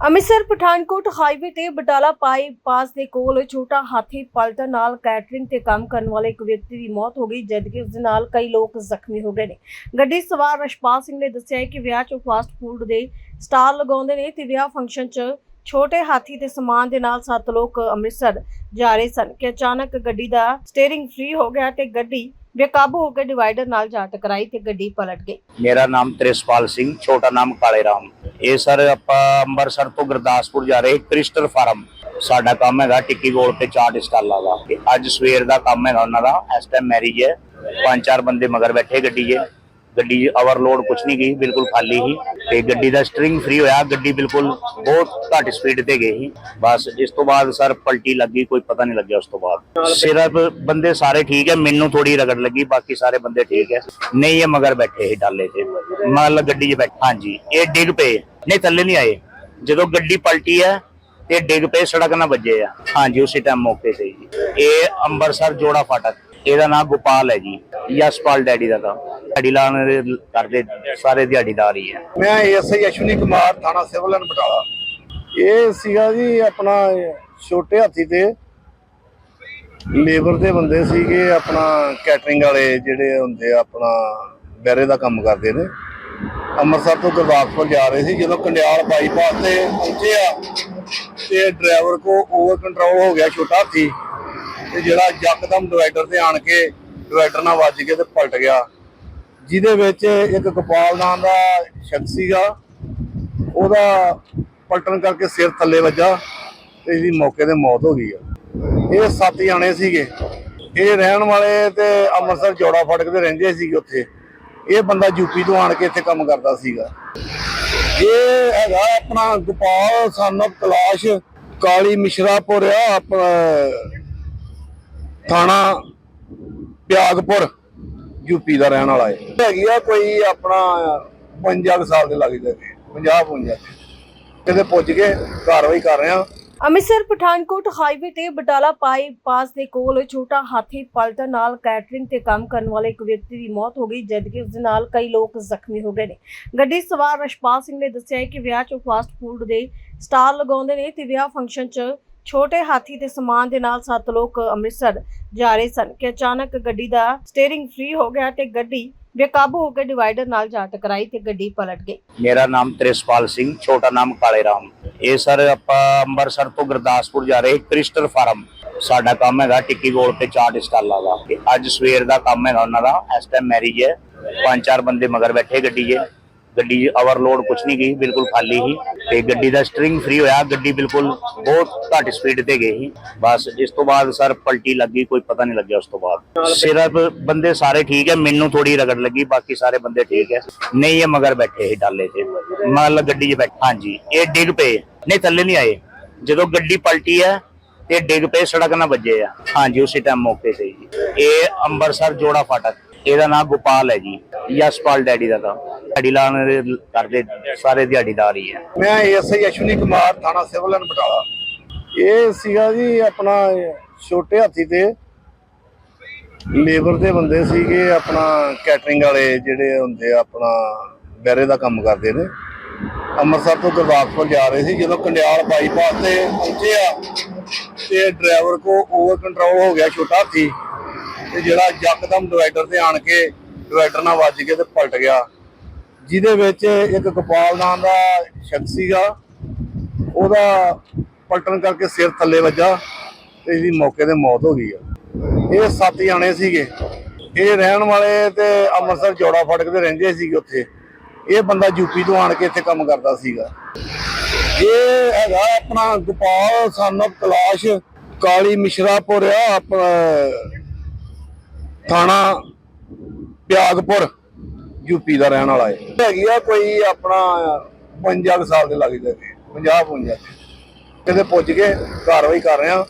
Amritsar, Pathankot highway ਤੇ Batala bypass ਦੇ ਕੋਲ ਛੋਟਾ ਹਾਥੀ ਪਲਟਣ ਨਾਲ ਕੈਟਰਿੰਗ ਤੇ ਕੰਮ ਕਰਨ ਵਾਲੇ ਇੱਕ ਵਿਅਕਤੀ ਦੀ ਮੌਤ ਹੋ ਗਈ ਜਦਕਿ ਉਸ ਦੇ ਨਾਲ ਕਈ ਲੋਕ ਜ਼ਖਮੀ ਹੋ ਗਏ ਨੇ। ਗੱਡੀ ਸਵਾਰ ਰਸ਼ਪਾਲ ਸਿੰਘ ਨੇ ਦੱਸਿਆ ਹੈ ਕਿ ਵਿਆਹ 'ਚ ਫਾਸਟ ਫੂਡ ਦੇ ਸਟਾਲ ਲਗਾਉਂਦੇ ਨੇ ਤੇ ਵਿਆਹ ਫੰਕਸ਼ਨ 'ਚ ਛੋਟੇ ਹਾਥੀ ਤੇ ਸਮਾਨ ਦੇ ਨਾਲ ਸੱਤ ਲੋਕ ਅੰਮ੍ਰਿਤਸਰ ਜਾ ਰਹੇ ਸਨ ਕਿ ਅਚਾਨਕ ਗੱਡੀ ਦਾ ਸਟੀਅਰਿੰਗ ਫ੍ਰੀ ਹੋ ਗਿਆ ਤੇ ਗੱਡੀ ਬੇਕਾਬੂ ਹੋ ਕੇ ਡਿਵਾਈਡਰ ਨਾਲ ਜਾ ਟਕਰਾਈ ਤੇ ਗੱਡੀ ਪਲਟ ਗਈ। ਮੇਰਾ ਨਾਮ ਤ੍ਰਿਸ਼ਪਾਲ ਸਿੰਘ, ਛੋਟਾ ਨਾਮ ਕਾਲੇ ਰਾਮ। ਇਹ ਸਰ ਆਪਾਂ ਅੰਮ੍ਰਿਤਸਰ ਤੋਂ ਗੁਰਦਾਸਪੁਰ ਜਾ ਰਹੇ ਕ੍ਰਿਸਟਲ ਫਾਰਮ। ਸਾਡਾ ਕੰਮ ਹੈਗਾ ਟਿੱਕੀ ਗੋਲ ਤੇ ਚਾਟ ਸਟਾਲਾਂ ਦਾ। ਅੱਜ ਸਵੇਰ ਦਾ ਕੰਮ ਹੈਗਾ ਉਹਨਾਂ ਦਾ, ਇਸ ਟਾਈਮ ਮੈਰਿਜ ਹੈ। ਪੰਜ ਚਾਰ ਬੰਦੇ ਮਗਰ ਬੈਠੇ ਗੱਡੀ 'ਚ। ਗੱਡੀ ਓਵਰਲੋਡ ਕੁਛ ਨਹੀਂ ਗਈ, ਬਿਲਕੁਲ ਖਾਲੀ ਹੀ ਤੇ ਗੱਡੀ ਦਾ ਸਟਰਿੰਗ ਫ੍ਰੀ ਹੋਇਆ, ਗੱਡੀ ਬਿਲਕੁਲ ਬਹੁਤ ਘੱਟ ਸਪੀਡ ਤੇ ਗਈ ਸੀ। ਬਸ ਇਸ ਤੋਂ ਬਾਅਦ ਸਰ ਪਲਟੀ ਲੱਗੀ, ਕੋਈ ਪਤਾ ਨਹੀਂ ਲੱਗਿਆ ਉਸ ਤੋਂ ਬਾਅਦ। ਸਿਰਫ ਬੰਦੇ ਸਾਰੇ ਠੀਕ ਹੈ, ਮੈਨੂੰ ਥੋੜੀ ਰਗੜ ਲੱਗੀ, ਬਾਕੀ ਸਾਰੇ ਬੰਦੇ ਠੀਕ ਹੈ। ਨਹੀਂ ਇਹ ਮਗਰ ਬੈਠੇ ਸੀ ਡਾਲੇ ਤੇ। ਮਤਲਬ ਗੱਡੀ 'ਚ ਬੈਠੇ, ਹਾਂਜੀ, ਇਹ ਡਿੱਗ ਪਏ। ਨਹੀਂ, ਥੱਲੇ ਨਹੀਂ ਆਏ। ਜਦੋਂ ਗੱਡੀ ਪਲਟੀ ਹੈ ਤੇ ਡਿੱਗ ਪਏ, ਸੜਕ ਨਾਲ ਵੱਜੇ ਆ। ਹਾਂਜੀ, ਉਸੇ ਟਾਈਮ ਮੌਕੇ ਤੇ ਇਹ ਅੰਮ੍ਰਿਤਸਰ ਜੋੜਾ ਫਾਟਕ। ਇਹਦਾ ਨਾਮ ਗੋਪਾਲ ਹੈ ਜੀ। ਯਸ਼ਪਾਲ ਡੈਡੀ ਦਾ ਤਾਂ। ਦਿਹਾੜੀ ਲਾਉਣ ਦੇ ਕਰਦੇ ਸਾਰੇ ਦਿਹਾੜੀਦਾਰ ਹੀ ਹੈ। ਮੈਂ ਐਸਆਈ ਅਸ਼ਵਨੀ ਕੁਮਾਰ, ਥਾਣਾ ਸਿਵਲ ਐਂਡ ਬਟਾਲਾ। ਇਹ ਸੀਗਾ ਜੀ ਆਪਣਾ ਛੋਟੇ ਹਾਥੀ ਤੇ ਲੇਬਰ ਦੇ ਬੰਦੇ ਸੀਗੇ, ਆਪਣਾ ਕੈਟਰਿੰਗ ਵਾਲੇ ਜਿਹੜੇ ਹੁੰਦੇ ਆ, ਆਪਣਾ ਬੈਰੇ ਦਾ ਕੰਮ ਕਰਦੇ ਨੇ। ਅੰਮ੍ਰਿਤਸਰ ਤੋਂ ਗੁਰਦਾਸਪੁਰ ਜਾ ਰਹੇ ਸੀ, ਜਦੋਂ ਕੰਡਿਆਲ ਬਾਈਪਾਸ ਤੇ ਪਹੁੰਚੇ ਆ, ਤੇ ਡਰਾਈਵਰ ਕੋ ਓਵਰ ਕੰਟਰੋਲ ਹੋ ਗਿਆ ਛੋਟਾ ਹਾਥੀ। ਤੇ ਜਿਹੜਾ ਯਕਦਮ ਡਿਵਾਈਡਰ ਤੇ ਆਣ ਕੇ ਡਿਵਾਈਡਰ ਨਾਲ ਵੱਜ ਕੇ ਤੇ ਪਲਟ ਗਿਆ। ਜਿਹਦੇ ਵਿੱਚ ਇੱਕ ਗੋਪਾਲ ਨਾਮ ਦਾ ਸ਼ਖਸ ਸੀਗਾ। ਉਹਦਾ ਪਲਟਣ ਕਰਕੇ ਸਿਰ ਥੱਲੇ ਵੱਜਾ ਤੇ ਇਹਦੀ ਮੌਕੇ ਤੇ ਮੌਤ ਹੋ ਗਈ ਆ। ਇਹ ਸੱਤ ਜਾਣੇ ਸੀਗੇ। ਇਹ ਰਹਿਣ ਵਾਲੇ ਤੇ ਅੰਮ੍ਰਿਤਸਰ ਜੋੜਾ ਫੜਕ ਤੇ ਰਹਿੰਦੇ ਸੀਗੇ ਉੱਥੇ। ਇਹ ਬੰਦਾ ਯੂਪੀ ਤੋਂ ਆਣ ਕੇ ਇੱਥੇ ਕੰਮ ਕਰਦਾ ਸੀਗਾ। ਇਹ ਹੈਗਾ ਆਪਣਾ ਗੋਪਾਲ ਸਾਨਪ ਕਲਾਸ਼, ਕਾਲੀ ਮਿਸ਼ਰਾਪੁਰ ਆ, ਆਪਣਾ ਥਾਣਾ ਪਿਆਗਪੁਰ ਯੂਪੀ ਦਾ ਰਹਿਣ ਵਾਲਾ ਹੈ ਹੈਗੀ ਆ ਕੋਈ ਆਪਣਾ 55 ਸਾਲ ਦੇ ਲੱਗ ਜਾਂਦੇ 50 55 ਕਿਤੇ ਪੁੱਜ ਕੇ ਕਾਰਵਾਈ ਕਰ ਰਹੇ ਆ। ਅੰਮ੍ਰਿਤਸਰ ਪਠਾਨਕੋਟ ਹਾਈਵੇ ਤੇ ਬਟਾਲਾ ਬਾਈਪਾਸ ਦੇ ਕੋਲ ਛੋਟਾ ਹਾਥੀ ਪਲਟਣ ਨਾਲ ਕੈਟਰਿੰਗ ਤੇ ਕੰਮ ਕਰਨ ਵਾਲੇ ਇੱਕ ਵਿਅਕਤੀ ਦੀ ਮੌਤ ਹੋ ਗਈ, ਜਦਕਿ ਉਸ ਦੇ ਨਾਲ ਕਈ ਲੋਕ ਜ਼ਖਮੀ ਹੋ ਗਏ ਨੇ। ਗੱਡੀ ਸਵਾਰ ਰਸ਼ਪਾਲ ਸਿੰਘ ਨੇ ਦੱਸਿਆ ਕਿ ਵਿਆਹ 'ਚ ਫਾਸਟ ਫੂਡ ਦੇ ਸਟਾਲ ਲਗਾਉਂਦੇ ਨੇ ਤੇ ਵਿਆਹ ਫੰਕਸ਼ਨ 'ਚ ਛੋਟੇ ਹਾਥੀ ਤੇ ਸਮਾਨ ਦੇ ਨਾਲ ਸੱਤ ਲੋਕ ਅੰਮ੍ਰਿਤਸਰ ਜਾ ਰਹੇ ਸਨ ਕਿ ਅਚਾਨਕ ਗੱਡੀ ਦਾ ਸਟੀਅਰਿੰਗ ਫ੍ਰੀ ਹੋ ਗਿਆ ਤੇ ਗੱਡੀ ਬੇਕਾਬੂ ਹੋ ਕੇ ਡਿਵਾਈਡਰ ਨਾਲ ਜਾ ਟਕਰਾਈ ਤੇ ਗੱਡੀ ਪਲਟ ਗਈ। ਮੇਰਾ ਨਾਮ ਤ੍ਰਿਸ਼ਪਾਲ ਸਿੰਘ, ਛੋਟਾ ਨਾਮ ਕਾਲੇ ਰਾਮ ਇਹ ਸਰ ਆਪਾਂ ਅੰਮ੍ਰਿਤਸਰ ਤੋਂ ਗੁਰਦਾਸਪੁਰ ਜਾ ਰਹੇ ਕ੍ਰਿਸਟਲ ਫਾਰਮ। ਸਾਡਾ ਕੰਮ ਹੈਗਾ ਟਿੱਕੀ ਗੋਲ ਤੇ ਚਾਟ ਸਟਾਲਾਂ ਦਾ। ਅੱਜ ਸਵੇਰ ਦਾ ਕੰਮ ਹੈਗਾ ਉਹਨਾਂ ਦਾ, ਇਸ ਟਾਈਮ ਮੈਰਿਜ ਹੈ। ਪੰਜ ਚਾਰ ਬੰਦੇ ਮਗਰ ਬੈਠੇ ਗੱਡੀ 'ਚ। ਗੱਡੀ ਓਵਰਲੋਡ ਕੁਛ ਨਹੀਂ ਗਈ, ਬਿਲਕੁਲ ਖਾਲੀ ਸੀ ਤੇ ਗੱਡੀ ਦਾ ਸਟਰਿੰਗ ਫ੍ਰੀ ਹੋਇਆ, ਗੱਡੀ ਬਿਲਕੁਲ ਬਹੁਤ ਘੱਟ ਸਪੀਡ ਤੇ ਗਈ ਸੀ। ਬਸ ਇਸ ਤੋਂ ਬਾਅਦ ਸਰ ਪਲਟੀ ਲੱਗੀ, ਕੋਈ ਪਤਾ ਨਹੀਂ ਲੱਗਿਆ ਉਸ ਤੋਂ ਬਾਅਦ। ਸਿਰਫ ਬੰਦੇ ਸਾਰੇ ਠੀਕ ਹੈ, ਮੈਨੂੰ ਥੋੜੀ ਰਗੜ ਲੱਗੀ, ਬਾਕੀ ਸਾਰੇ ਬੰਦੇ ਠੀਕ ਹੈ। ਨਹੀਂ ਇਹ ਮਗਰ ਬੈਠੇ ਸੀ ਡਾਲੇ ਤੇ। ਮਤਲਬ ਗੱਡੀ 'ਚ ਬੈਠੇ, ਹਾਂਜੀ, ਇਹ ਡਿੱਗ ਪਏ। ਨਹੀਂ, ਥੱਲੇ ਨਹੀਂ ਆਏ। ਜਦੋਂ ਗੱਡੀ ਪਲਟੀ ਹੈ ਤੇ ਡਿੱਗ ਪਏ, ਸੜਕ ਨਾਲ ਵੱਜੇ ਆ। ਹਾਂਜੀ, ਉਸੇ ਟਾਈਮ ਮੌਕੇ ਤੇ ਜੀ ਇਹ ਅੰਮ੍ਰਿਤਸਰ ਜੋੜਾ ਫਾਟਕ, ਇਹਦਾ ਨਾਮ ਗੋਪਾਲ ਹੈ ਜੀ ਯਸ਼ਪਾਲ ਡੈਡੀ ਦਾ ਨਾਮ ਦਿਹਾੜੀ ਲਾਉਣ ਦੇ ਕਰਦੇ, ਸਾਰੇ ਦਿਹਾੜੀਦਾਰ ਹੀ ਹੈ। ਮੈਂ ਐਸਆਈ ਅਸ਼ਵਨੀ ਕੁਮਾਰ, ਥਾਣਾ ਸਿਵਲ ਐਂਡ ਬਟਾਲਾ। ਇਹ ਸੀਗਾ ਜੀ ਆਪਣਾ ਛੋਟੇ ਹਾਥੀ ਤੇ। ਲੇਬਰ ਦੇ ਬੰਦੇ ਸੀਗੇ, ਆਪਣਾ ਕੈਟਰਿੰਗ ਵਾਲੇ ਜਿਹੜੇ ਹੁੰਦੇ ਆਪਣਾ ਬੈਰੇ ਦਾ ਕੰਮ ਕਰਦੇ ਨੇ। ਅੰਮ੍ਰਿਤਸਰ ਤੋਂ ਗੁਰਦਾਸਪੁਰ ਜਾ ਰਹੇ ਸੀ, ਜਦੋਂ ਕੰਡਿਆਲ ਬਾਈਪਾਸ ਤੇ ਪਹੁੰਚੇ ਆ, ਤੇ ਡਰਾਈਵਰ ਕੋ ਓਵਰ ਕੰਟਰੋਲ ਹੋ ਗਿਆ ਛੋਟਾ ਹਾਥੀ। ਤੇ ਜਿਹੜਾ ਯਕਦਮ ਡਿਵਾਈਡਰ ਤੇ ਆਣ ਕੇ ਡਿਵਾਈਡਰ ਨਾਲ ਵੱਜ ਕੇ ਤੇ ਪਲਟ ਗਿਆ। ਜਿਹਦੇ ਵਿੱਚ ਇੱਕ ਗੋਪਾਲ ਨਾਮ ਦਾ ਸ਼ਖਸ ਸੀਗਾ, ਉਹਦਾ ਪਲਟਣ ਕਰਕੇ ਸਿਰ ਥੱਲੇ ਵੱਜਾ ਤੇ ਇਹਦੀ ਮੌਕੇ ਤੇ ਮੌਤ ਹੋ ਗਈ ਆ। ਇਹ ਸੱਤ ਜਾਣੇ ਸੀਗੇ। ਇਹ ਰਹਿਣ ਵਾਲੇ ਤੇ ਅੰਮ੍ਰਿਤਸਰ ਜੋੜਾ ਫੜਕ ਤੇ ਰਹਿੰਦੇ ਸੀਗੇ ਉੱਥੇ। ਇਹ ਬੰਦਾ ਯੂਪੀ ਤੋਂ ਆਣ ਕੇ ਇੱਥੇ ਕੰਮ ਕਰਦਾ ਸੀਗਾ। ਇਹ ਹੈਗਾ ਆਪਣਾ ਗੋਪਾਲ ਸਾਨਪ ਕਲਾਸ਼ ਕਾਲੀ ਮਿਸ਼ਰਾਪੁਰ ਆ, ਆਪਣਾ ਥਾਣਾ ਪਿਆਗਪੁਰ। ਯੂਪੀ ਦਾ ਰਹਿਣ ਵਾਲਾ ਹੈ ਹੈਗੀ ਆ ਕੋਈ ਆਪਣਾ 55 ਸਾਲ ਦੇ ਲੱਗ ਜਾਂਦੇ 50 55 ਕਿਤੇ ਪੁੱਜ ਕੇ ਕਾਰਵਾਈ ਕਰ ਰਹੇ ਆ।